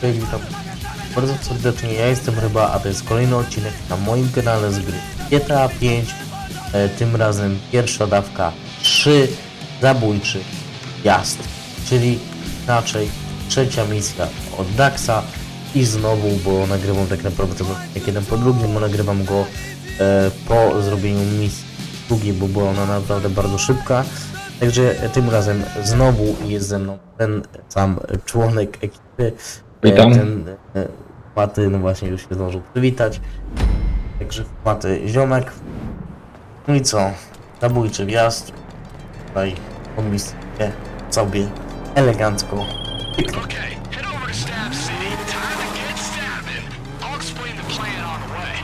Cześć, witam bardzo serdecznie, ja jestem Ryba, a to jest kolejny odcinek na moim kanale z gry GTA 5 e, Tym razem pierwsza dawka 3 zabójczy jazd Czyli inaczej trzecia misja od Daxa I znowu, bo nagrywam tak naprawdę odcinek jeden po drugim, bo nagrywam go e, po zrobieniu misji drugiej, bo była ona naprawdę bardzo szybka Także tym razem znowu jest ze mną ten sam członek ekipy. E, Witam. Ten e, Maty, no właśnie już się zdążył przywitać. Także Maty ziomek. No i co? Zabójczy wjazd. Tutaj pomyślcie sobie elegancko. Okay, head over to Stab City. Time to get stabbing. I'll explain the plan on the way.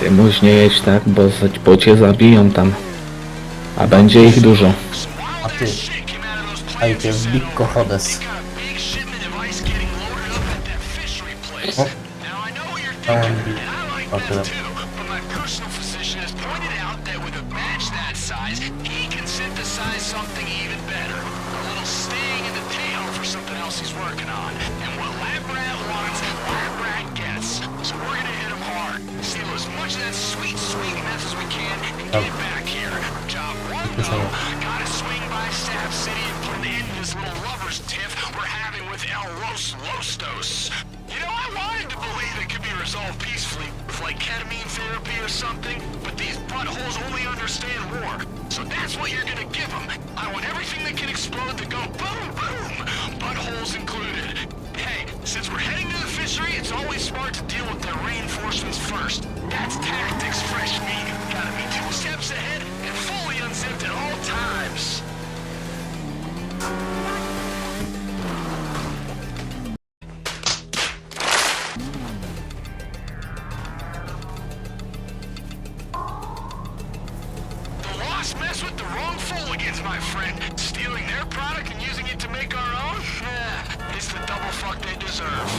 Ty muś nie jedź tak, bo, bo cię zabiją tam. A będzie ich dużo. A ty, Dajcie planes. w Big Cojones. Place. Oh. Now I know what you're thinking, be- and I like fucked up. too, but my personal physician has pointed out that with a batch that size, he can synthesize something even better. A little sting in the tail for something else he's working on. And what Lab Rat wants, Lab Rat gets. So we're gonna hit him hard. Steal as much of that sweet, as we can and get it back here. Job one though, gotta swing by Stab City and put an end to this little lovers tiff we're having with El Los Lostos. You know, I wanted to believe it could be resolved peacefully with like ketamine therapy or something, but these buttholes only understand war. So that's what you're gonna give them. I want everything that can explode to go boom, boom, buttholes included. The lost mess with the wrong fooligans, my friend. Stealing their product and using it to make our own? It's the double fuck they deserve.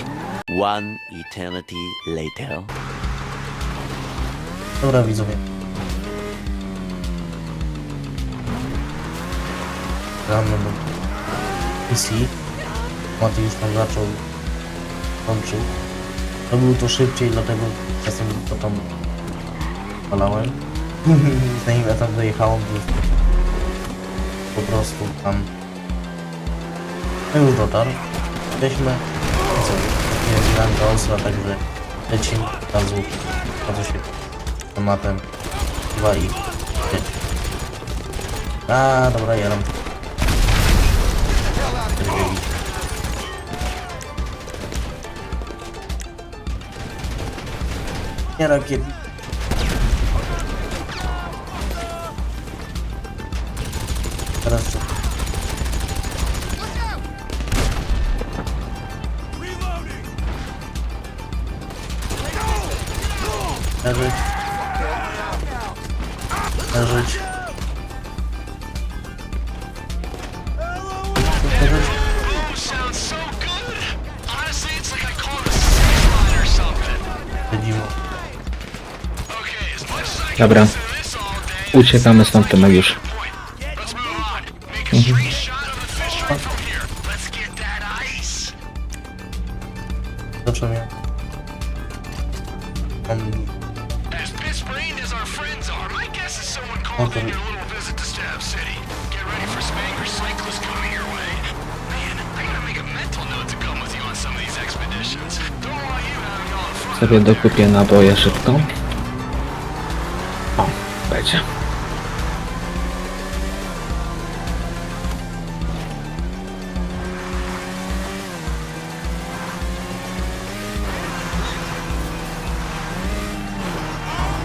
One eternity later. Dobra widzowie. Gramy do PC. Maty już tam zaczął. Kończył. Robił to szybciej, dlatego czasem to tam palałem. Zanim ja tam dojechałem, po prostu tam no już dotarł. Jesteśmy. Co? Jest ranka osła, także lecimy od razu. A to się tematem chyba i A dobra, ja mam Nie rakiet. хорошо. Нажить. Нажить. Dobra. Uciekamy stąd, Tomek już. Mam As pissbrained as our friends are, my guess is someone called in your little visit to Stab City. Get ready for Spanker Cyclist coming your way. Man, I gotta make a mental note to come with you on some of these expeditions. Don't want you having all the fun. Sobie dokupię naboje szybko. O, będzie.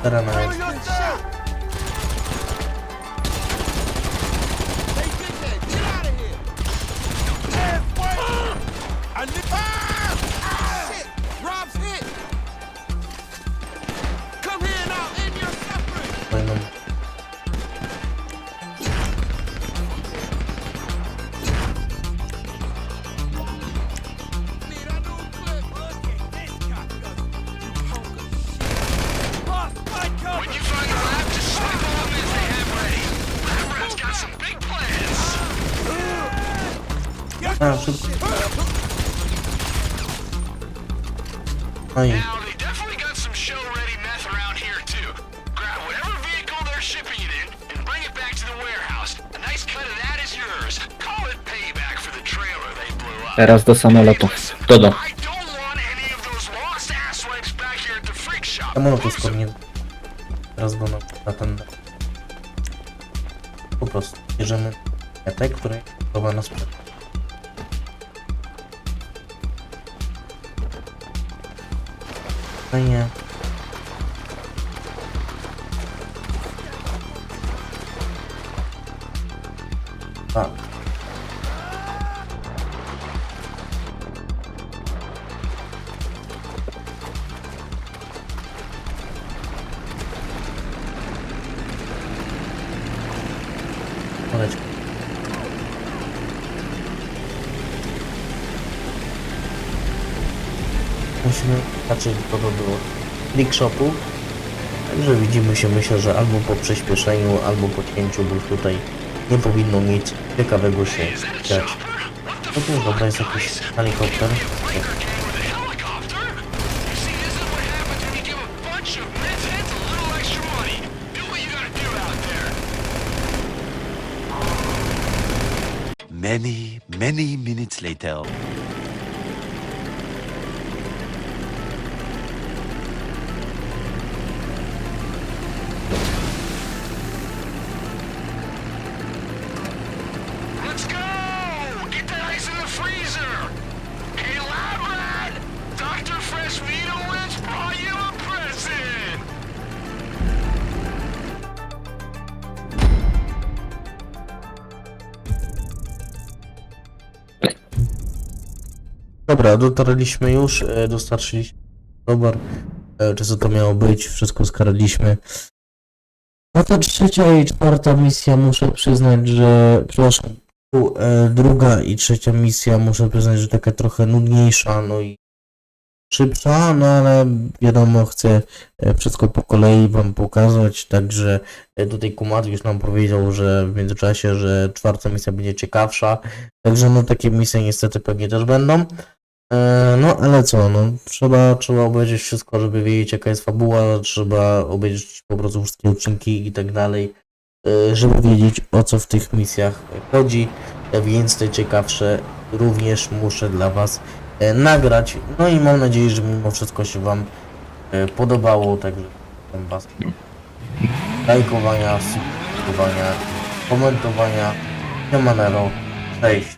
I don't know. Szybko. No i Now, they definitely got some show-ready meth around here, too. Grab whatever vehicle they're shipping it in and bring it back to the warehouse. A nice cut of that is yours. Call it payback for the trailer they blew up. Teraz do samolotów. Dodo. I don't want any of those lost asswipes back here at the freak shop. samolot jest. Teraz go na, na ten. Po prostu bierzemy metę, który chowa 可以啊 Pak, oh. Musimy patrzeć co to było. Click shopu. Także widzimy się myślę, że albo po przyspieszeniu, albo po cięciu, bo tutaj nie powinno nic ciekawego się dziać. To dobra, jest jakiś helikopter. Breaker came with a Dobra, dotarliśmy już, e, dostarczyliśmy towar, e, czy co to miało być, wszystko skaraliśmy. No to trzecia i czwarta misja muszę przyznać, że, przepraszam, e, druga i trzecia misja muszę przyznać, że taka trochę nudniejsza, no i szybsza, no ale wiadomo, chcę wszystko po kolei wam pokazać, także tutaj Kumat już nam powiedział, że w międzyczasie, że czwarta misja będzie ciekawsza, także no takie misje niestety pewnie też będą. E, No ale co, no trzeba, trzeba obejrzeć wszystko, żeby wiedzieć jaka jest fabuła, trzeba obejrzeć po prostu wszystkie odcinki i tak dalej, e, żeby wiedzieć o co w tych misjach chodzi, więc te ciekawsze również muszę dla Was e, nagrać. No i mam nadzieję, że mimo wszystko się Wam podobało, także Was lajkowania, subskrybowania, komentowania. Siemanero, cześć.